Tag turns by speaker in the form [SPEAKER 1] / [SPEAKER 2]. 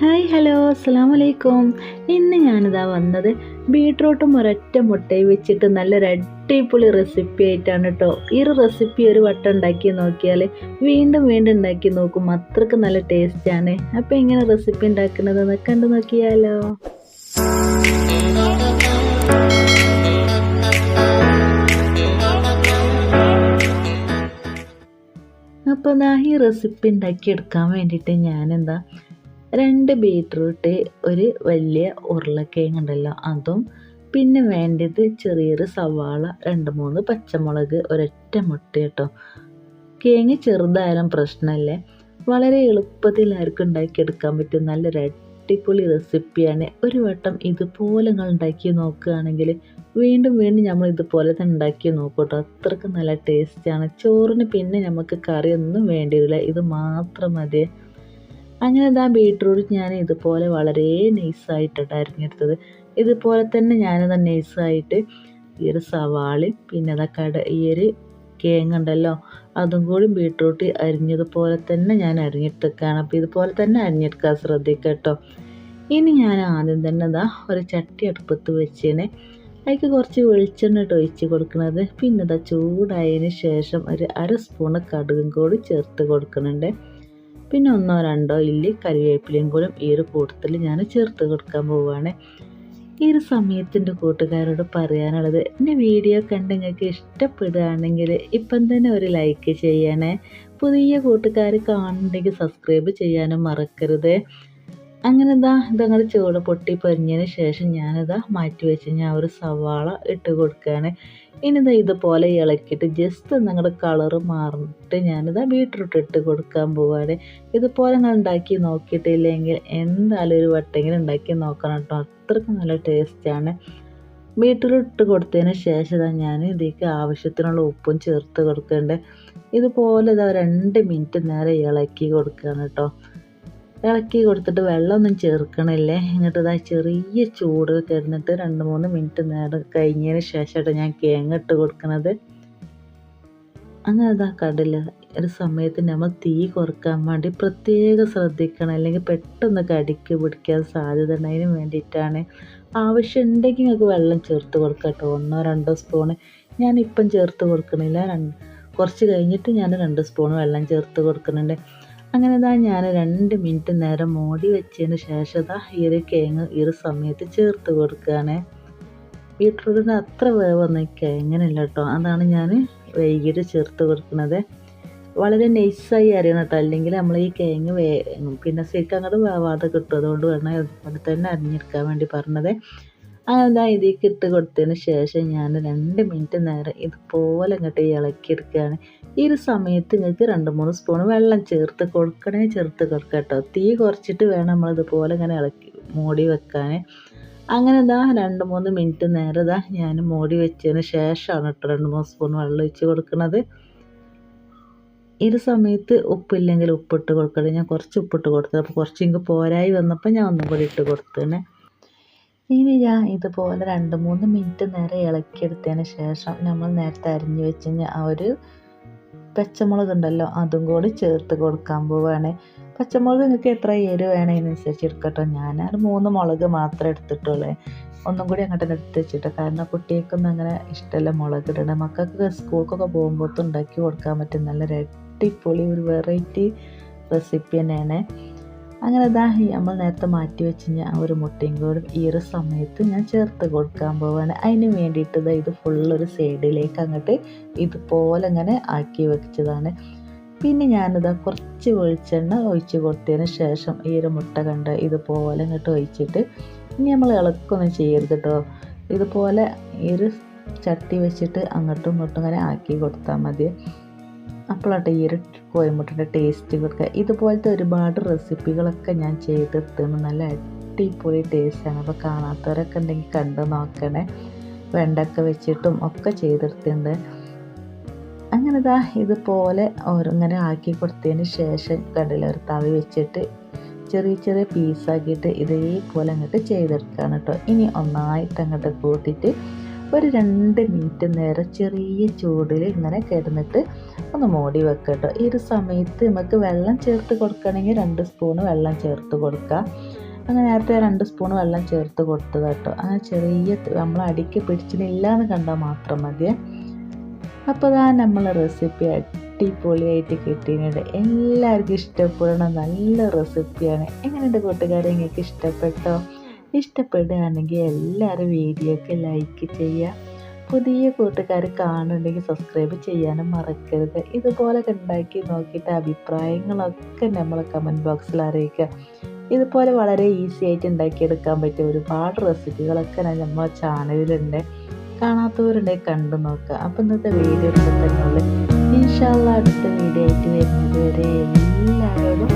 [SPEAKER 1] Hi hello അസ്സാം വലൈക്കും ഇന്ന് ഞാനിതാ വന്നത് ബീട്രൂട്ടും ഒരൊറ്റ മുട്ടയും വെച്ചിട്ട് നല്ലൊരു അടിപൊളി റെസിപ്പി ആയിട്ടാണ് കേട്ടോ ഈ റെസിപ്പി ഒരു വട്ടം ഉണ്ടാക്കി നോക്കിയാൽ വീണ്ടും വീണ്ടും ഉണ്ടാക്കി നോക്കും. അത്രയ്ക്ക് നല്ല ടേസ്റ്റാണ് അപ്പോൾ എങ്ങനെ റെസിപ്പി ഉണ്ടാക്കുന്നത് കണ്ടു നോക്കിയാലോ. അപ്പോൾ ഈ റെസിപ്പി ഉണ്ടാക്കിയെടുക്കാൻ വേണ്ടിയിട്ട് ഞാനെന്താ രണ്ട് ബീട്രൂട്ട് ഒരു വലിയ ഉരുളക്കിഴങ്ങ് ഉണ്ടല്ലോ അതും പിന്നെ വേണ്ടത് ചെറിയൊരു സവാള രണ്ട് മൂന്ന് പച്ചമുളക് ഒരൊറ്റ മുട്ട കേട്ടോ. കിഴങ്ങ് ചെറുതായാലും പ്രശ്നമല്ലേ. വളരെ എളുപ്പത്തിൽ ആർക്കും ഉണ്ടാക്കിയെടുക്കാൻ പറ്റും നല്ലൊരു അടിപൊളി റെസിപ്പിയാണ്. ഒരു വട്ടം ഇതുപോലെ നിങ്ങൾ ഉണ്ടാക്കി നോക്കുകയാണെങ്കിൽ വീണ്ടും വീണ്ടും നമ്മൾ ഇതുപോലെ തന്നെ ഉണ്ടാക്കി നോക്കൂട്ടോ അത്രക്കും നല്ല ടേസ്റ്റാണ് ചോറിന് പിന്നെ നമുക്ക് കറിയൊന്നും വേണ്ടിയില്ല ഇത് മാത്രം മതി. അങ്ങനെ ഇതാ ബീട്രൂട്ട് ഞാൻ ഇതുപോലെ വളരെ നൈസായിട്ടാണ് അരിഞ്ഞെടുത്തത്. ഇതുപോലെ തന്നെ ഞാനത് നൈസായിട്ട് ഈ ഒരു സവാളി പിന്നെ അതാ കട ഈ ഒരു കേങ്ങുണ്ടല്ലോ അതും കൂടി ബീട്രൂട്ട് അരിഞ്ഞതുപോലെ തന്നെ ഞാൻ അരിഞ്ഞെടുത്തേക്കാണ്. അപ്പോൾ ഇതുപോലെ തന്നെ അരിഞ്ഞെടുക്കാൻ ശ്രദ്ധിക്കുക കേട്ടോ ഇനി ഞാൻ ആദ്യം തന്നെ ഇതാ ഒരു ചട്ടി അടുപ്പത്ത് വെച്ചേനെ. അതിക്ക് കുറച്ച് വെളിച്ചെണ്ണ ഇട്ട് ഒഴിച്ച് കൊടുക്കുന്നത് പിന്നെ ഇതാ ചൂടായതിന് ശേഷം ഒരു അര സ്പൂണ് കടുകും കൂടി ചേർത്ത് കൊടുക്കുന്നുണ്ട് പിന്നെ ഒന്നോ രണ്ടോ ഇല്ലി കറിവേപ്പിലയും കൂടെ ഈ ഒരു കൂട്ടത്തിൽ ഞാൻ ചേർത്ത് കൊടുക്കാൻ പോവുകയാണ്. ഈ ഒരു സമയത്തിന്റെ കൂട്ടുകാരോട് പറയാനുള്ളത് എന്റെ വീഡിയോ കണ്ട് നിങ്ങൾക്ക് ഇഷ്ടപ്പെടുകയാണെങ്കിൽ ഇപ്പം തന്നെ ഒരു ലൈക്ക് ചെയ്യണേ. പുതിയ കൂട്ടുകാർ കാണുന്നുണ്ടെങ്കിൽ സബ്സ്ക്രൈബ് ചെയ്യാനും മറക്കരുത്. അങ്ങനെ ഇതാ ഇതങ്ങനെ ചൂട് പൊട്ടി പൊരിഞ്ഞതിന് ശേഷം ഞാനിതാ മാറ്റി വെച്ച് ഞാൻ ഒരു സവാള ഇട്ട് കൊടുക്കുകയാണ് ഇനിതാ ഇതുപോലെ ഇളക്കിയിട്ട് ജസ്റ്റ് നിങ്ങളുടെ കളറ് മാറിയിട്ട് ഞാനിതാ ബീട്രൂട്ട് ഇട്ട് കൊടുക്കാൻ പോവാണ്. ഇതുപോലെ നിങ്ങൾ ഉണ്ടാക്കി നോക്കിയിട്ടില്ലെങ്കിൽ എന്തായാലും ഒരു വട്ടെങ്കിലും ഉണ്ടാക്കി നോക്കണം കേട്ടോ. അത്രയ്ക്ക് നല്ല ടേസ്റ്റാണ് ബീട്രൂട്ട് കൊടുത്തതിന് ശേഷം ഞാൻ ഇതിലേക്ക് ആവശ്യത്തിനുള്ള ഉപ്പും ചേർത്ത് കൊടുക്കുന്നുണ്ട് ഇതുപോലെ ഇതാ രണ്ട് മിനിറ്റ് നേരെ ഇളക്കി കൊടുക്കുകയാണ് കേട്ടോ. ഇളക്കി കൊടുത്തിട്ട് വെള്ളമൊന്നും ചേർക്കണില്ലേ? എന്നിട്ട് ഇതാ ചെറിയ ചൂട് കിടന്നിട്ട് രണ്ട് മൂന്ന് മിനിറ്റ് നേരം കഴിഞ്ഞതിന് ശേഷമായിട്ട് ഞാൻ കേങ്ങ് ഇട്ട് കൊടുക്കുന്നത് അങ്ങനെ ഇതാ കടില്ല ഒരു സമയത്ത് നമ്മൾ തീ കുറയ്ക്കാൻ വേണ്ടി പ്രത്യേകം ശ്രദ്ധിക്കണം. അല്ലെങ്കിൽ പെട്ടെന്ന് കടിക്ക് പിടിക്കാൻ സാധ്യത ഉണ്ട് അതിന് വേണ്ടിയിട്ടാണ്. ആവശ്യമുണ്ടെങ്കിൽ നിങ്ങൾക്ക് വെള്ളം ചേർത്ത് കൊടുക്കാം കേട്ടോ. ഒന്നോ രണ്ടോ സ്പൂണ്. ഞാനിപ്പം ചേർത്ത് കൊടുക്കണില്ല. രണ്ട് കുറച്ച് കഴിഞ്ഞിട്ട് ഞാൻ രണ്ട് സ്പൂൺ വെള്ളം ചേർത്ത് കൊടുക്കുന്നുണ്ട് അങ്ങനെ ഇതാ ഞാൻ രണ്ട് മിനിറ്റ് നേരം മോടി വെച്ചതിന് ശേഷം ഇതാ ഈ ഒരു കിഴങ്ങ് ഈ ഒരു സമയത്ത് ചേർത്ത് കൊടുക്കുകയാണ് ബീട്രൂട്ടിന് അത്ര വേവൊന്നും കിഴങ്ങനില്ല കേട്ടോ അതാണ് ഞാൻ വൈകിട്ട് ചേർത്ത് കൊടുക്കുന്നത് വളരെ നൈസായി അരിയണം കേട്ടോ അല്ലെങ്കിൽ നമ്മൾ ഈ കിഴങ്ങ് വേ പിന്നെ ശരിക്കും അങ്ങോട്ട് വേവാതെ കിട്ടും. അതുകൊണ്ട് വേണം അതുപോലെ തന്നെ അരിഞ്ഞെടുക്കാൻ വേണ്ടി പറഞ്ഞത്. അങ്ങനെ ഇത് ഇട്ട് കൊടുത്തതിന് ശേഷം ഞാൻ രണ്ട് മിനിറ്റ് നേരം ഇതുപോലെ ഇങ്ങോട്ട് ഇളക്കിയെടുക്കുകയാണ് ഈ ഒരു സമയത്ത് നിങ്ങൾക്ക് രണ്ട് മൂന്ന് സ്പൂൺ വെള്ളം ചേർത്ത് കൊടുക്കണേ ചേർത്ത് കൊടുക്കുക കേട്ടോ തീ കുറച്ചിട്ട് വേണം നമ്മൾ ഇതുപോലെ ഇങ്ങനെ ഇളക്കി മൂടി വെക്കാൻ. അങ്ങനെ ഇതാ രണ്ട് മൂന്ന് മിനിറ്റ് നേരം ഇതാ ഞാൻ മൂടി വെച്ചതിന് ശേഷമാണ് കേട്ടോ രണ്ട് മൂന്ന് സ്പൂൺ വെള്ളം ഒഴിച്ച് കൊടുക്കുന്നത് ഈ സമയത്ത് ഉപ്പില്ലെങ്കിൽ ഉപ്പിട്ട് കൊടുക്കണം. ഞാൻ കുറച്ച് ഉപ്പിട്ട് കൊടുത്തത് അപ്പോൾ കുറച്ച് ഇങ്ങ് പോരായി വന്നപ്പോൾ ഞാൻ ഒന്നും കൂടി ഇട്ട് കൊടുത്തേനെ ഇനി ഞാൻ ഇതുപോലെ രണ്ട് മൂന്ന് മിനിറ്റ് നേരം ഇളക്കിയെടുത്തതിന് ശേഷം നമ്മൾ നേരത്തെ അരിഞ്ഞു വെച്ച് ആ ഒരു പച്ചമുളക് ഉണ്ടല്ലോ അതും കൂടി ചേർത്ത് കൊടുക്കാൻ പോവുകയാണ്. പച്ചമുളക് നിങ്ങൾക്ക് എത്ര എരിവ് വേണം അതിനനുസരിച്ച് എടുക്കട്ടോ. ഞാൻ ഒരു മൂന്ന് മുളക് മാത്രമേ എടുത്തിട്ടുള്ളൂ. ഒന്നും കൂടി അങ്ങോട്ട് എടുത്ത് വെച്ചിട്ട്. കാരണം കുട്ടികൾക്കൊന്നും അങ്ങനെ ഇഷ്ടമല്ല മുളക് ഇടണം മക്കൾക്ക് സ്കൂൾക്കൊക്കെ പോകുമ്പോൾ ഉണ്ടാക്കി കൊടുക്കാൻ പറ്റും നല്ല അടിപൊളി ഒരു വെറൈറ്റി റെസിപ്പി തന്നെയാണ്. അങ്ങനെ ഇതാ നമ്മൾ നേരത്തെ മാറ്റി വെച്ച് ഞാൻ ഒരു മുട്ടയും കൂടി ഈ ഒരു സമയത്ത് ഞാൻ ചേർത്ത് കൊടുക്കാൻ പോവാണ്. അതിന് വേണ്ടിയിട്ട് ഇതാ ഇത് ഫുള്ളൊരു സൈഡിലേക്ക് അങ്ങോട്ട് ഇതുപോലെ അങ്ങനെ ആക്കി വെച്ചതാണ്. പിന്നെ ഞാനിതാ കുറച്ച് വെളിച്ചെണ്ണ ഒഴിച്ച് കൊടുത്തതിന് ശേഷം ഈ ഒരു മുട്ട കണ്ട് ഇതുപോലെ ഇങ്ങോട്ട് ഒഴിച്ചിട്ട് ഇനി നമ്മൾ ഇളക്കൊന്നും ചെയ്യരുത് കേട്ടോ ഇതുപോലെ ഈ ഒരു ചട്ടി വെച്ചിട്ട് അങ്ങോട്ടും ഇങ്ങോട്ടും ഇങ്ങനെ ആക്കി കൊടുത്താൽ മതി. അപ്പോഴാട്ടെ ഈ ഒരു കോയമ്പുട്ടിന്റെ ടേസ്റ്റ് കൊടുക്കുക ഇതുപോലത്തെ ഒരുപാട് റെസിപ്പികളൊക്കെ ഞാൻ ചെയ്തെത്തുന്നു നല്ല അടിപൊളി ടേസ്റ്റാണ്. അപ്പോൾ കാണാത്തവരൊക്കെ ഉണ്ടെങ്കിൽ കണ്ടു നോക്കണേ. വെണ്ടക്ക വെച്ചിട്ടും ഒക്കെ ചെയ്തെടുത്തിട്ടുണ്ട് അങ്ങനെ ഇതാ ഇതുപോലെ ഓരോങ്ങനെ ആക്കി കൊടുത്തതിന് ശേഷം കടയിൽ ഒരു തവി വെച്ചിട്ട് ചെറിയ ചെറിയ പീസാക്കിയിട്ട് ഇതേപോലെ അങ്ങോട്ട് ചെയ്തെടുക്കുകയാണ് കേട്ടോ. ഇനി ഒന്നായിട്ട് അങ്ങോട്ട് കൂട്ടിയിട്ട് ഒരു രണ്ട് മിനിറ്റ് നേരം ചെറിയ ചൂടിൽ ഇങ്ങനെ കിടന്നിട്ട് ഒന്ന് മോടി വെക്കുക കേട്ടോ ഈ ഒരു സമയത്ത് നമുക്ക് വെള്ളം ചേർത്ത് കൊടുക്കണമെങ്കിൽ രണ്ട് സ്പൂൺ വെള്ളം ചേർത്ത് കൊടുക്കുക അങ്ങനെ നേരത്തെ രണ്ട് സ്പൂൺ വെള്ളം ചേർത്ത് കൊടുത്തത് കേട്ടോ അങ്ങനെ ചെറിയ നമ്മൾ അടിക്ക് പിടിച്ചിട്ടില്ല എന്ന് കണ്ടാൽ മാത്രം മതി. അപ്പോൾ അതാ നമ്മൾ റെസിപ്പി അടിപൊളിയായിട്ട് കിട്ടിയിട്ടുണ്ട്. എല്ലാവർക്കും ഇഷ്ടപ്പെടുന്ന നല്ല റെസിപ്പിയാണ്. എങ്ങനെയുണ്ട് കൂട്ടുകാരെ? നിങ്ങൾക്ക് ഇഷ്ടപ്പെട്ടോ? ഇഷ്ടപ്പെടുകയാണെങ്കിൽ എല്ലാവരും വീഡിയോക്ക് ലൈക്ക് ചെയ്യുക. പുതിയ കൂട്ടുകാർ കാണുന്നുണ്ടെങ്കിൽ സബ്സ്ക്രൈബ് ചെയ്യാനും മറക്കരുത്. ഇതുപോലൊക്കെ ഉണ്ടാക്കി നോക്കിയിട്ട് അഭിപ്രായങ്ങളൊക്കെ നമ്മൾ കമന്റ് ബോക്സിൽ അറിയിക്കുക. ഇതുപോലെ വളരെ ഈസി ആയിട്ട് ഉണ്ടാക്കിയെടുക്കാൻ പറ്റിയ ഒരുപാട് റെസിപ്പികളൊക്കെ നമ്മുടെ ചാനലിലുണ്ട് കാണാത്തവരുണ്ടെങ്കിൽ കണ്ടു നോക്കുക. അപ്പം ഇന്നത്തെ വീഡിയോ ഇവിടെ തന്നെ ഉള്ളു. ഇൻഷാല്ല അടുത്ത വീഡിയോ ആയിട്ട് വരുന്നത് വരെ എല്ലാവരോടും